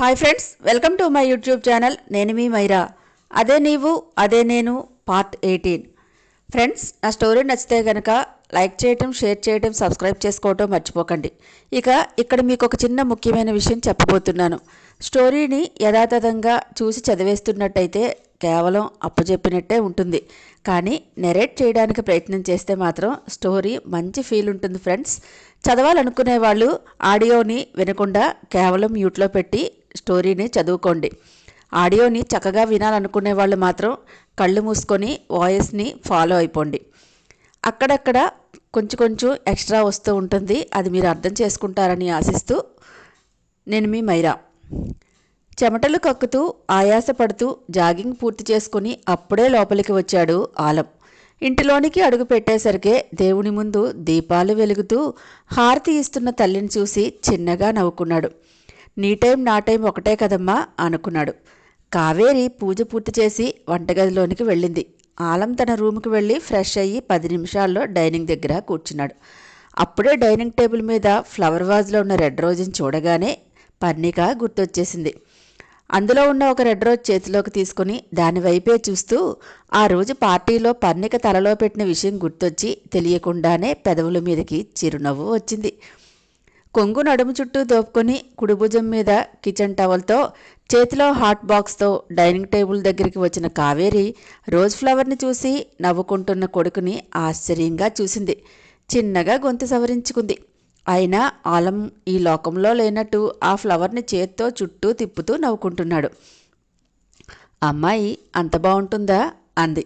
Hi friends welcome to my YouTube channel నేను మీ మైరా. అదే నీవు అదే నేను పార్ట్ ఎయిటీన్ ఫ్రెండ్స్ నా స్టోరీ నచ్చితే కనుక లైక్ చేయటం షేర్ చేయటం సబ్స్క్రైబ్ చేసుకోవటం మర్చిపోకండి. ఇక ఇక్కడ మీకు ఒక చిన్న ముఖ్యమైన విషయం చెప్పబోతున్నాను. స్టోరీని యథాతథంగా చూసి చదివేస్తున్నట్టయితే కేవలం అప్పచెప్పినట్టే ఉంటుంది. కానీ నెరేట్ చేయడానికి ప్రయత్నం చేస్తే మాత్రం స్టోరీ మంచి ఫీల్ ఉంటుంది ఫ్రెండ్స్ చదవాలనుకునే వాళ్ళు ఆడియోని వినకుండా కేవలం మ్యూట్లో పెట్టి స్టోరీని చదువుకోండి. ఆడియోని చక్కగా వినాలనుకునే వాళ్ళు మాత్రం కళ్ళు మూసుకొని వాయిస్ని ఫాలో అయిపోండి. అక్కడక్కడ కొంచెం కొంచెం ఎక్స్ట్రా వస్తూ ఉంటుంది. అది మీరు అర్థం చేసుకుంటారని ఆశిస్తూ నేను మీ మైరా. చెమటలు కక్కుతూ ఆయాసపడుతూ జాగింగ్ పూర్తి చేసుకుని అప్పుడే లోపలికి వచ్చాడు ఆలం. ఇంటిలోనికి అడుగు పెట్టేసరికే దేవుని ముందు దీపాలు వెలుగుతూ హారతి ఇస్తున్న తల్లిని చూసి చిన్నగా నవ్వుకున్నాడు. నీ టైం నా టైం ఒకటే కదమ్మా అనుకున్నాడు. కావేరి పూజ పూర్తి చేసి వంటగదిలోనికి వెళ్ళింది. ఆలం తన రూమ్కి వెళ్ళి ఫ్రెష్ అయ్యి పది నిమిషాల్లో డైనింగ్ దగ్గర కూర్చున్నాడు. అప్పుడే డైనింగ్ టేబుల్ మీద ఫ్లవర్ వాజ్లో ఉన్న రెడ్ రోజుని చూడగానే పర్ణిక గుర్తొచ్చేసింది. అందులో ఉన్న ఒక రెడ్ రోజ్ చేతిలోకి తీసుకుని దాని వైపే చూస్తూ ఆ రోజు పార్టీలో పర్ణిక తలలో పెట్టిన విషయం గుర్తొచ్చి తెలియకుండానే పెదవుల మీదకి చిరునవ్వు వచ్చింది. కొంగు నడుము చుట్టూ దోపుకొని కుడిభుజం మీద కిచెన్ టవల్తో చేతిలో హాట్ బాక్స్తో డైనింగ్ టేబుల్ దగ్గరికి వచ్చిన కావేరి రోజ్ ఫ్లవర్ని చూసి నవ్వుకుంటున్న కొడుకుని ఆశ్చర్యంగా చూసింది. చిన్నగా గొంతు సవరించుకుంది. అయినా ఆలం ఈ లోకంలో లేనట్టు ఆ ఫ్లవర్ని చేత్తో చుట్టూ తిప్పుతూ నవ్వుకుంటున్నాడు. అమ్మాయి అంత బాగుంటుందా? అంది.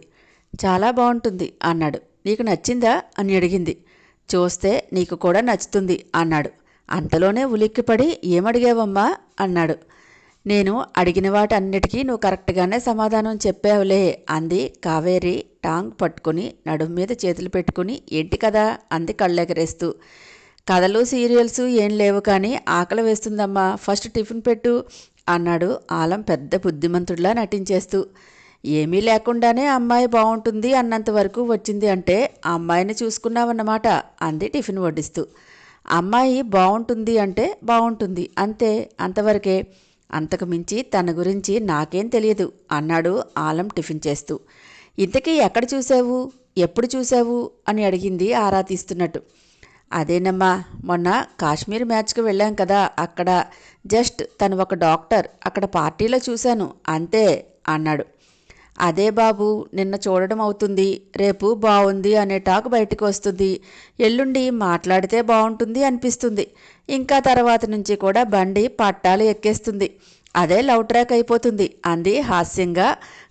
చాలా బాగుంటుంది అన్నాడు. నీకు నచ్చిందా? అని అడిగింది. చూస్తే నీకు కూడా నచ్చుతుంది అన్నాడు. అంతలోనే ఉలిక్కిపడి ఏమడిగావమ్మా? అన్నాడు. నేను అడిగిన వాటన్నిటికీ నువ్వు కరెక్ట్గానే సమాధానం చెప్పావులే అంది కావేరి టాంగ్ పట్టుకుని నడుం మీద చేతులు పెట్టుకుని ఏంటి కదా? అంది కళ్ళెగరేస్తూ. కథలు సీరియల్స్ ఏం లేవు కానీ ఆకలి వేస్తుందమ్మా. ఫస్ట్ టిఫిన్ పెట్టు అన్నాడు ఆలం పెద్ద బుద్ధిమంతుడిలా నటించేస్తూ. ఏమీ లేకుండానే అమ్మాయి బాగుంటుంది అన్నంత వరకు వచ్చింది అంటే అమ్మాయిని చూసుకున్నావన్నమాట అంది టిఫిన్ వడ్డిస్తూ. అమ్మాయి బాగుంటుంది అంటే బాగుంటుంది అంతే అంతవరకే. అంతకు మించి తన గురించి నాకేం తెలియదు అన్నాడు ఆలం టిఫిన్ చేస్తూ. ఇంతకీ ఎక్కడ చూసావు ఎప్పుడు చూసావు అని అడిగింది ఆరా తీస్తున్నట్టు. అదేనమ్మా మొన్న కాశ్మీర్ మ్యాచ్కి వెళ్ళాం కదా అక్కడ జస్ట్ తను ఒక డాక్టర్ అక్కడ పార్టీలో చూశాను అంతే అన్నాడు. అదే బాబు నిన్న చూడడం అవుతుంది రేపు బాగుంది అనే టాక్ బయటకు వస్తుంది ఎల్లుండి మాట్లాడితే బాగుంటుంది అనిపిస్తుంది ఇంకా తర్వాత నుంచి కూడా బండి పట్టాలు ఎక్కేస్తుంది అదే లవ్ ట్రాక్ అయిపోతుంది అంది హాస్యంగా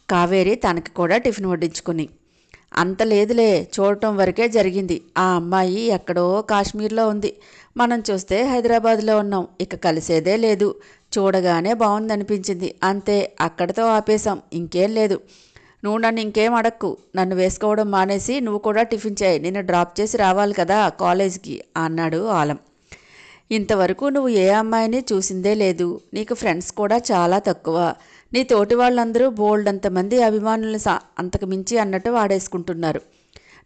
కావేరి తనకి కూడా టిఫిన్ వడ్డించుకుని. అంత లేదులే చూడటం వరకే జరిగింది. ఆ అమ్మాయి ఎక్కడో కాశ్మీర్లో ఉంది. మనం చూస్తే హైదరాబాద్లో ఉన్నాం. ఇక కలిసేదే లేదు. చూడగానే బాగుందనిపించింది అంతే అక్కడితో ఆపేశాం. ఇంకేం లేదు. నువ్వు నన్ను ఇంకేం అడక్కు. నన్ను వేసుకోవడం మానేసి నువ్వు కూడా టిఫిన్ చేయి. నిన్ను డ్రాప్ చేసి రావాలి కదా కాలేజ్కి అన్నాడు ఆలం. ఇంతవరకు నువ్వు ఏ అమ్మాయిని చూసిందే లేదు. నీకు ఫ్రెండ్స్ కూడా చాలా తక్కువ. నీ తోటి వాళ్ళందరూ బోల్డ్ అంతమంది అభిమానులు అంతకు మించి అన్నట్టు వాడేసుకుంటున్నారు.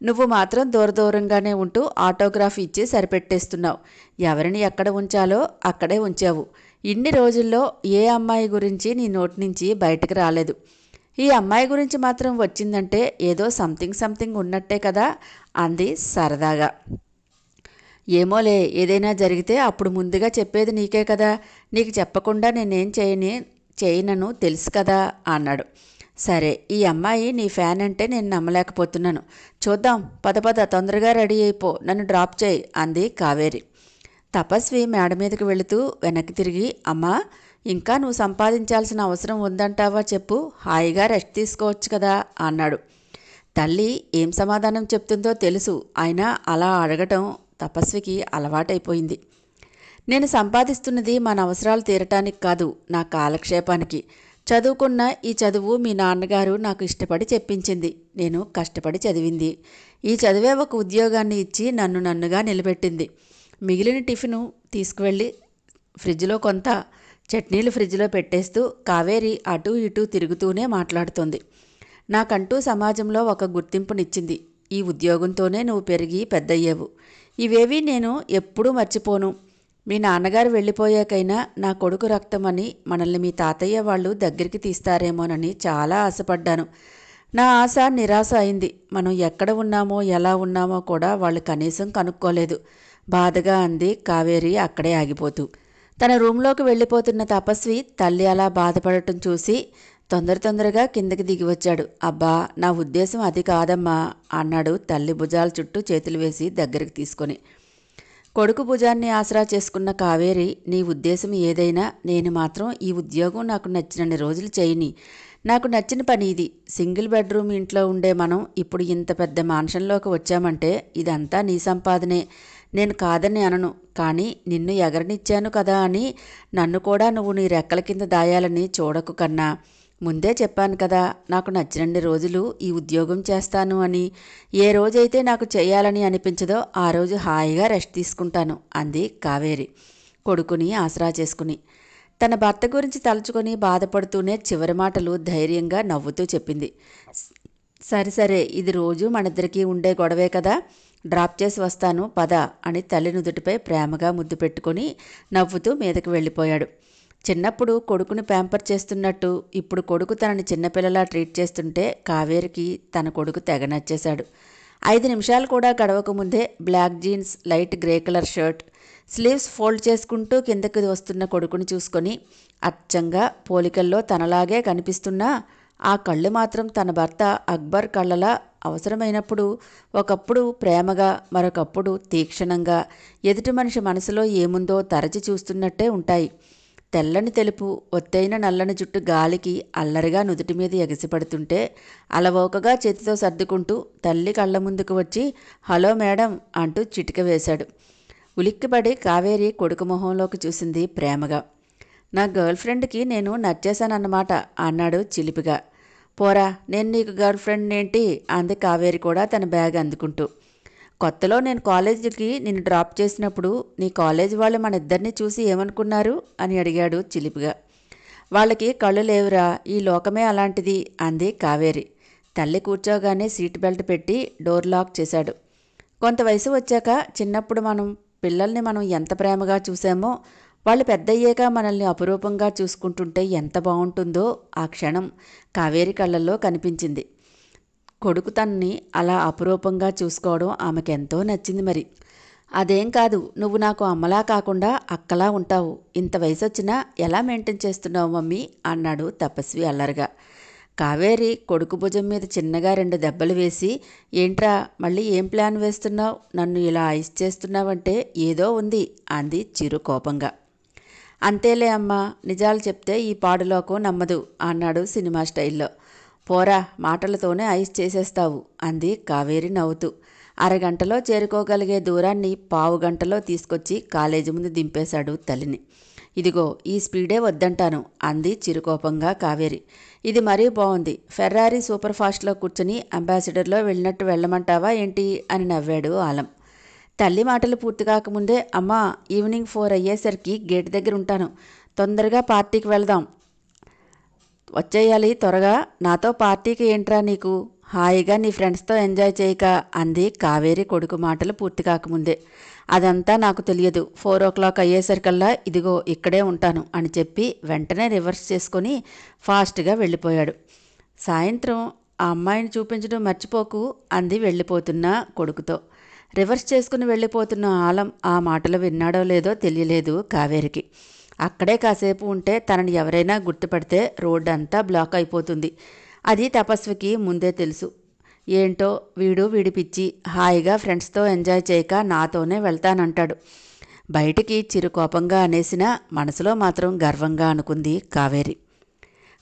నువ్వు మాత్రం దూర దూరంగానే ఉంటూ ఆటోగ్రాఫ్ ఇచ్చి సరిపెట్టేస్తున్నావు. ఎవరిని ఎక్కడ ఉంచాలో అక్కడే ఉంచావు. ఇన్ని రోజుల్లో ఏ అమ్మాయి గురించి నీ నోటి నుంచి బయటకు రాలేదు. ఈ అమ్మాయి గురించి మాత్రం వచ్చిందంటే ఏదో సంథింగ్ సంథింగ్ ఉన్నట్టే కదా అంది సరదాగా. ఏమోలే ఏదైనా జరిగితే అప్పుడు ముందుగా చెప్పేది నీకే కదా. నీకు చెప్పకుండా నేనేం చేయని చేయనను తెలుసు కదా అన్నాడు. సరే ఈ అమ్మాయి నీ ఫ్యాన్ అంటే నేను నమ్మలేకపోతున్నాను. చూద్దాం పద పద తొందరగా రెడీ అయిపో నన్ను డ్రాప్ చేయి అంది కావేరి. తపస్వి మేడ మీదకి వెళుతూ వెనక్కి తిరిగి అమ్మా ఇంకా నువ్వు సంపాదించాల్సిన అవసరం ఉందంటావా చెప్పు హాయిగా రెస్ట్ తీసుకోవచ్చు కదా అన్నాడు. తల్లి ఏం సమాధానం చెప్తుందో తెలుసు అయినా అలా అడగటం తపస్వికి అలవాటైపోయింది. నేను సంపాదిస్తున్నది మన అవసరాలు తీరటానికి కాదు నా కాలక్షేపానికి. చదువుకున్న ఈ చదువు మీ నాన్నగారు నాకు ఇష్టపడి చెప్పించింది. నేను కష్టపడి చదివింది. ఈ చదివే ఒక ఉద్యోగాన్ని ఇచ్చి నన్ను నన్నుగా నిలబెట్టింది. మిగిలిన టిఫిను తీసుకువెళ్ళి ఫ్రిడ్జ్లో కొంత చట్నీలు ఫ్రిడ్జ్లో పెట్టేస్తూ కావేరి అటూ ఇటూ తిరుగుతూనే మాట్లాడుతుంది. నాకంటూ సమాజంలో ఒక గుర్తింపునిచ్చింది. ఈ ఉద్యోగంతోనే నువ్వు పెరిగి పెద్దయ్యావు. ఇవేవి నేను ఎప్పుడూ మర్చిపోను. మీ నాన్నగారు వెళ్ళిపోయాకైనా నా కొడుకు రక్తమని మనల్ని మీ తాతయ్య వాళ్ళు దగ్గరికి తీస్తారేమోనని చాలా ఆశపడ్డాను. నా ఆశ నిరాశ అయింది. మనం ఎక్కడ ఉన్నామో ఎలా ఉన్నామో కూడా వాళ్ళు కనీసం కనుక్కోలేదు. బాధగా అంది కావేరి అక్కడే ఆగిపోతూ. తన రూంలోకి వెళ్ళిపోతున్న తపస్వి తల్లి అలా బాధపడటం చూసి తొందర తొందరగా కిందకి దిగి వచ్చాడు. అబ్బా నా ఉద్దేశం అది కాదమ్మా అన్నాడు తల్లి భుజాల చుట్టూ చేతులు వేసి దగ్గరికి తీసుకొని. కొడుకు భుజాన్ని ఆసరా చేసుకున్న కావేరి నీ ఉద్దేశం ఏదైనా నేను మాత్రం ఈ ఉద్యోగం నాకు నచ్చినన్ని రోజులు చేయని. నాకు నచ్చిన పని ఇది. సింగిల్ బెడ్రూమ్ ఇంట్లో ఉండే మనం ఇప్పుడు ఇంత పెద్ద మాన్షన్లోకి వచ్చామంటే ఇదంతా నీ సంపాదనే. నేను కాదని అనను కానీ నిన్ను ఎగరనిచ్చాను కదా అని నన్ను కూడా నువ్వు నీ రెక్కల కింద దాయాలని చూడకు కన్నా. ముందే చెప్పాను కదా నాకు నచ్చినన్ని రోజులు ఈ ఉద్యోగం చేస్తాను అని. ఏ రోజైతే నాకు చేయాలని అనిపించదో ఆ రోజు హాయిగా రెస్ట్ తీసుకుంటాను అంది కావేరి. కొడుకుని ఆసరా చేసుకుని. తన భర్త గురించి తలుచుకొని బాధపడుతూనే చివరి మాటలు ధైర్యంగా నవ్వుతూ చెప్పింది. సరే సరే ఇది రోజు మనిద్దరికీ ఉండే గొడవే కదా డ్రాప్ చేసి వస్తాను పద అని తల్లి నుదుటిపై ప్రేమగా ముద్దు పెట్టుకొని నవ్వుతూ మీదకి వెళ్ళిపోయాడు. చిన్నప్పుడు కొడుకును ప్యాంపర్ చేస్తున్నట్టు ఇప్పుడు కొడుకు తనని చిన్నపిల్లలా ట్రీట్ చేస్తుంటే కావేరికి తన కొడుకు తెగ నచ్చేశాడు. ఐదు నిమిషాలు కూడా గడవక ముందే black jeans light grey colour shirt sleeves fold చేసుకుంటూ కిందకి వస్తున్న కొడుకుని చూసుకొని అచ్చంగా పోలికల్లో తనలాగే కనిపిస్తున్నా ఆ కళ్ళు మాత్రం తన భర్త అక్బర్ కళ్ళలా అవసరమైనప్పుడు ఒకప్పుడు ప్రేమగా మరొకప్పుడు తీక్షణంగా ఎదుటి మనిషి మనసులో ఏముందో తరచి చూస్తున్నట్టే ఉంటాయి. తెల్లని తెలుపు ఒత్తైన నల్లని జుట్టు గాలికి అల్లరిగా నుదుటి మీద ఎగసిపడుతుంటే అలవోకగా చేతితో సర్దుకుంటూ తల్లి కళ్ళ ముందుకు వచ్చి హలో మేడం అంటూ చిటిక వేశాడు. ఉలిక్కిపడి కావేరి కొడుకు మొహంలోకి చూసింది ప్రేమగా. నా గర్ల్ ఫ్రెండ్కి నేను నచ్చేశానన్నమాట అన్నాడు చిలిపిగా. పోరా నేను నీకు గర్ల్ ఫ్రెండ్ ఏంటి అంది కావేరి కూడా తన బ్యాగ్ అందుకుంటూ. కొత్తలో నేను కాలేజీకి నిన్ను డ్రాప్ చేసినప్పుడు నీ కాలేజ్ వాళ్ళు మన ఇద్దరిని చూసి ఏమనుకున్నారు అని అడిగాడు చిలిపిగా. వాళ్ళకి కళ్ళు లేవురా ఈ లోకమే అలాంటిది అంది కావేరి. తల్లి కూర్చోగానే సీట్ బెల్ట్ పెట్టి డోర్ లాక్ చేశాడు. కొంత వయసు వచ్చాక చిన్నప్పుడు మనం పిల్లల్ని మనం ఎంత ప్రేమగా చూసామో వాళ్ళు పెద్దయ్యాక మనల్ని అపురూపంగా చూసుకుంటుంటే ఎంత బాగుంటుందో ఆ క్షణం కావేరి కళ్ళల్లో కనిపించింది. కొడుకు తనని అలా అపురూపంగా చూసుకోవడం ఆమెకెంతో నచ్చింది మరి. అదేం కాదు నువ్వు నాకు అమ్మలా కాకుండా అక్కలా ఉంటావు. ఇంత వయసు వచ్చినా ఎలా మెయింటైన్ చేస్తున్నావు మమ్మీ? అన్నాడు తపస్వి అల్లరిగా. కావేరి కొడుకు భుజం మీద చిన్నగా రెండు దెబ్బలు వేసి ఏంట్రా మళ్ళీ ఏం ప్లాన్ వేస్తున్నావు? నన్ను ఇలా ఐస్ చేస్తున్నావంటే ఏదో ఉంది అంది చిరు కోపంగా. అంతేలే అమ్మా నిజాలు చెప్తే ఈ పాడులోకం నమ్మదు అన్నాడు సినిమా స్టైల్లో. పోరా మాటలతోనే ఐస్ చేసేస్తావు అంది కావేరి నవ్వుతూ. అరగంటలో చేరుకోగలిగే దూరాన్ని పావు గంటలో తీసుకొచ్చి కాలేజీ ముందు దింపేశాడు తల్లిని. ఇదిగో ఈ స్పీడే వద్దంటాను అంది చిరుకోపంగా కావేరి. ఇది మరీ బాగుంది ఫెర్రారీ సూపర్ ఫాస్ట్లో కూర్చుని అంబాసిడర్లో వెళ్ళినట్టు వెళ్ళమంటావా ఏంటి? అని నవ్వాడు ఆలం. తల్లి మాటలు పూర్తి కాకముందే అమ్మా ఈవినింగ్ ఫోర్ అయ్యేసరికి గేట్ దగ్గర ఉంటాను తొందరగా పార్టీకి వెళ్దాం వచ్చేయాలి త్వరగా. నాతో పార్టీకి ఏంట్రా నీకు? హాయిగా నీ ఫ్రెండ్స్తో ఎంజాయ్ చేయక అంది కావేరి కొడుకు మాటలు పూర్తి కాకముందే. అదంతా నాకు తెలియదు. ఫోర్ ఓ క్లాక్ అయ్యేసరికల్లా ఇదిగో ఇక్కడే ఉంటాను అని చెప్పి వెంటనే రివర్స్ చేసుకొని ఫాస్ట్గా వెళ్ళిపోయాడు. సాయంత్రం ఆ అమ్మాయిని చూపించడం మర్చిపోకు అంది వెళ్ళిపోతున్న కొడుకుతో. రివర్స్ చేసుకుని వెళ్ళిపోతున్న ఆలం ఆ మాటలు విన్నాడో లేదో తెలియలేదు కావేరికి. అక్కడే కాసేపు ఉంటే తనని ఎవరైనా గుర్తుపడితే రోడ్డు అంతా బ్లాక్ అయిపోతుంది. అది తపస్వికి ముందే తెలుసు. ఏంటో వీడు వీడిపిచ్చి హాయిగా ఫ్రెండ్స్తో ఎంజాయ్ చేయక నాతోనే వెళ్తానంటాడు. బయటికి చిరు కోపంగా అనేసినా మనసులో మాత్రం గర్వంగా అనుకుంది కావేరి.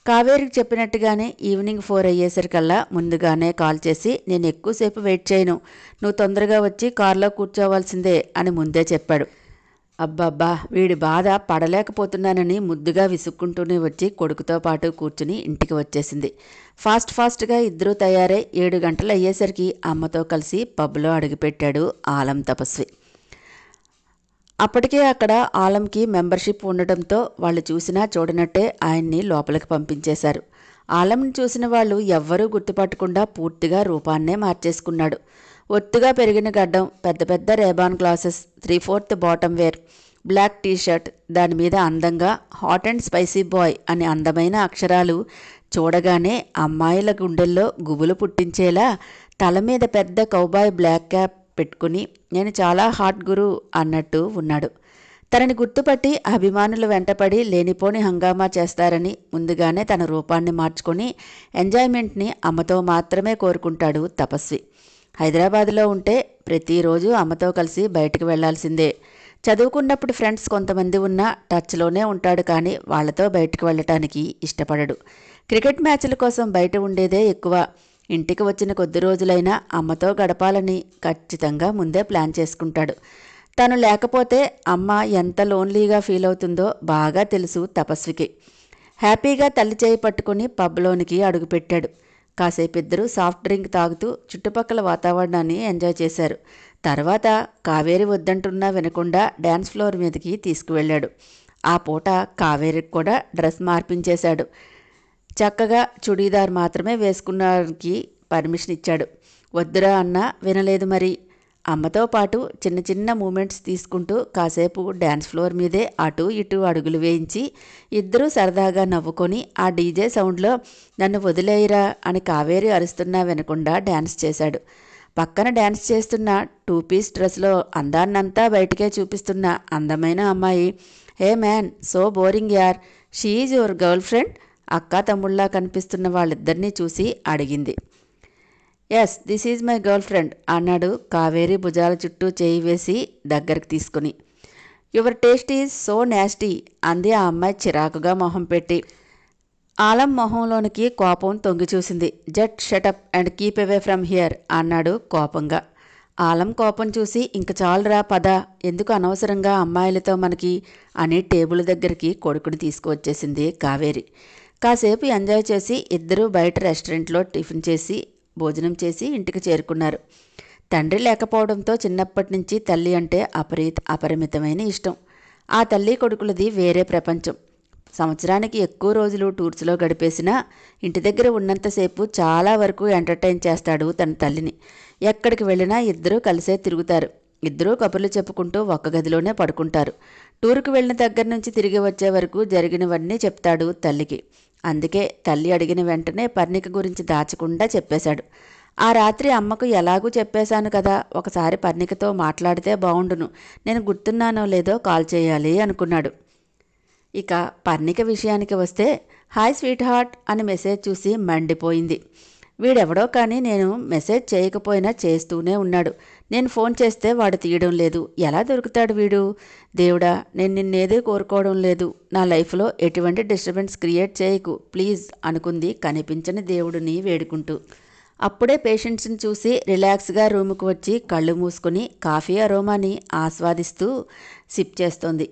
కావేరికి చెప్పినట్టుగానే ఈవినింగ్ ఫోర్ అయ్యేసరికల్లా ముందుగానే కాల్ చేసి నేను ఎక్కువసేపు వెయిట్ చేయను. నువ్వు తొందరగా వచ్చి కారులో కూర్చోవాల్సిందే అని ముందే చెప్పాడు. అబ్బబ్బా వీడి బాధ పడలేకపోతున్నానని ముద్దుగా విసుక్కుంటూనే వచ్చి కొడుకుతో పాటు కూర్చుని ఇంటికి వచ్చేసింది. ఫాస్ట్ ఫాస్ట్గా ఇద్దరూ తయారై ఏడు గంటలు అయ్యేసరికి అమ్మతో కలిసి పబ్లో అడుగుపెట్టాడు ఆలం తపస్వి. అప్పటికే అక్కడ ఆలంకి మెంబర్షిప్ ఉండటంతో వాళ్ళు చూసినా చూడనట్టే ఆయన్ని లోపలికి పంపించేశారు. ఆలంని చూసిన వాళ్ళు ఎవ్వరూ గుర్తుపట్టకుండా పూర్తిగా రూపాన్నే మార్చేసుకున్నాడు. ఒత్తుగా పెరిగిన గడ్డం పెద్ద పెద్ద Ray Ban glasses three fourth bottom wear black T shirt దాని మీద అందంగా హాట్ అండ్ స్పైసీ బాయ్ అనే అందమైన అక్షరాలు చూడగానే అమ్మాయిల గుండెల్లో గుబులు పుట్టించేలా తల మీద పెద్ద కౌబాయ్ బ్లాక్ క్యాప్ పెట్టుకుని నేను చాలా హాట్ గురు అన్నట్టు ఉన్నాడు. తనని గుర్తుపట్టి అభిమానులు వెంటపడి లేనిపోని హంగామా చేస్తారని ముందుగానే తన రూపాన్ని మార్చుకొని ఎంజాయ్మెంట్ని అమ్మతో మాత్రమే కోరుకుంటాడు తపస్వి. హైదరాబాద్లో ఉంటే ప్రతిరోజు అమ్మతో కలిసి బయటికి వెళ్ళాల్సిందే. చదువుకున్నప్పుడు ఫ్రెండ్స్ కొంతమంది ఉన్నా టచ్లోనే ఉంటాడు కానీ వాళ్ళతో బయటకు వెళ్ళటానికి ఇష్టపడడు. క్రికెట్ మ్యాచ్ల కోసం బయట ఉండేదే ఎక్కువ. ఇంటికి వచ్చిన కొద్ది రోజులైనా అమ్మతో గడపాలని ఖచ్చితంగా ముందే ప్లాన్ చేసుకుంటాడు. తను లేకపోతే అమ్మ ఎంత లోన్లీగా ఫీల్ అవుతుందో బాగా తెలుసు తపస్వికి. హ్యాపీగా తల్లి చేయి పట్టుకుని పబ్లోనికి అడుగుపెట్టాడు. కాసేపు ఇద్దరు సాఫ్ట్ డ్రింక్ తాగుతూ చుట్టుపక్కల వాతావరణాన్ని ఎంజాయ్ చేశారు. తర్వాత కావేరి వద్దంటున్నా వినకుండా డ్యాన్స్ ఫ్లోర్ మీదకి తీసుకువెళ్ళాడు. ఆ పూట కావేరికి కూడా డ్రెస్ మార్పించేశాడు. చక్కగా చుడీదార్ మాత్రమే వేసుకున్నానికి పర్మిషన్ ఇచ్చాడు. వద్దురా అన్నా వినలేదు మరి. అమ్మతో పాటు చిన్న చిన్న మూమెంట్స్ తీసుకుంటూ కాసేపు డ్యాన్స్ ఫ్లోర్ మీదే అటు ఇటు అడుగులు వేయించి ఇద్దరూ సరదాగా నవ్వుకొని ఆ డీజే సౌండ్లో నన్ను వదిలేయరా అని కావేరి అరుస్తున్నా వినకుండా డ్యాన్స్ చేశాడు. పక్కన డ్యాన్స్ చేస్తున్న టూ పీస్ డ్రెస్లో అందాన్నంతా బయటికే చూపిస్తున్న అందమైన అమ్మాయి హే మ్యాన్ సో బోరింగ్ యార్. She is your girl friend? అక్కా తమ్ముళ్ళ కనిపిస్తున్న వాళ్ళిద్దరినీ చూసి అడిగింది. Yes this is my girl friend అన్నాడు కావేరి భుజాల చుట్టూ చేయి వేసి దగ్గరికి తీసుకుని. Your taste is so nasty అంది ఆ అమ్మాయి చిరాకుగా మొహం పెట్టి. ఆలం మొహంలోనికి కోపం తొంగి చూసింది. Just shut up and keep away from here అన్నాడు కోపంగా. ఆలం కోపం చూసి ఇంక చాలురా పద ఎందుకు అనవసరంగా అమ్మాయిలతో మనకి అని టేబుల్ దగ్గరికి కొడుకుని తీసుకువచ్చేసింది కావేరి. కాసేపు ఎంజాయ్ చేసి ఇద్దరూ బయట రెస్టారెంట్లో టిఫిన్ చేసి భోజనం చేసి ఇంటికి చేరుకున్నారు. తండ్రి లేకపోవడంతో చిన్నప్పటి నుంచి తల్లి అంటే అపరి అపరిమితమైన ఇష్టం. ఆ తల్లి కొడుకులది వేరే ప్రపంచం. సంవత్సరానికి ఎక్కువ రోజులు టూర్స్లో గడిపేసినా ఇంటి దగ్గర ఉన్నంతసేపు చాలా వరకు ఎంటర్టైన్ చేస్తాడు తన తల్లిని. ఎక్కడికి వెళ్ళినా ఇద్దరూ కలిసే తిరుగుతారు. ఇద్దరూ కబుర్లు చెప్పుకుంటూ ఒక్క గదిలోనే పడుకుంటారు. టూర్కు వెళ్ళిన దగ్గర నుంచి తిరిగి వచ్చే వరకు జరిగినవన్నీ చెప్తాడు తల్లికి. అందుకే తల్లి అడిగిన వెంటనే పర్ణిక గురించి దాచకుండా చెప్పేశాడు. ఆ రాత్రి అమ్మకు ఎలాగూ చెప్పేశాను కదా ఒకసారి పర్ణికతో మాట్లాడితే బాగుండును నేను గుర్తున్నానో లేదో కాల్ చేయాలి అనుకున్నాడు. ఇక పర్ణిక విషయానికి వస్తే హాయ్ స్వీట్ హార్ట్ అని మెసేజ్ చూసి మండిపోయింది. వీడెవడో కానీ నేను మెసేజ్ చేయకపోయినా చేస్తూనే ఉన్నాడు. నేను ఫోన్ చేస్తే వాడు తీయడం లేదు. ఎలా దొరుకుతాడు వీడు? దేవుడా నేను నిన్నేదే కోరుకోవడం లేదు. నా లైఫ్లో ఎటువంటి డిస్టర్బెన్స్ క్రియేట్ చేయకు. ప్లీజ్ అనుకుంది కనిపించని దేవుడిని వేడుకుంటూ. అప్పుడే పేషెంట్స్ని చూసి రిలాక్స్గా రూముకు వచ్చి కళ్ళు మూసుకొని కాఫీ అరోమాని ఆస్వాదిస్తూ సిప్ చేస్తోంది.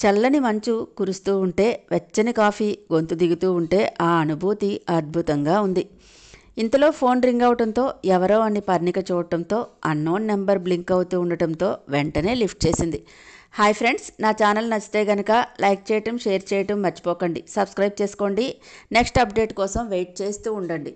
చల్లని మంచు కురుస్తూ ఉంటే వెచ్చని కాఫీ గొంతు దిగుతూ ఉంటే ఆ అనుభూతి అద్భుతంగా ఉంది. ఇంతలో ఫోన్ రింగ్ అవడంతో ఎవరో అని పర్ణిక చూడటంతో అన్నోన్ నెంబర్ బ్లింక్ అవుతూ ఉండటంతో వెంటనే లిఫ్ట్ చేసింది. హాయ్ ఫ్రెండ్స్ నా ఛానల్ నచ్చితే కనుక లైక్ చేయటం షేర్ చేయటం మర్చిపోకండి. సబ్స్క్రైబ్ చేసుకోండి. నెక్స్ట్ అప్డేట్ కోసం వెయిట్ చేస్తూ ఉండండి.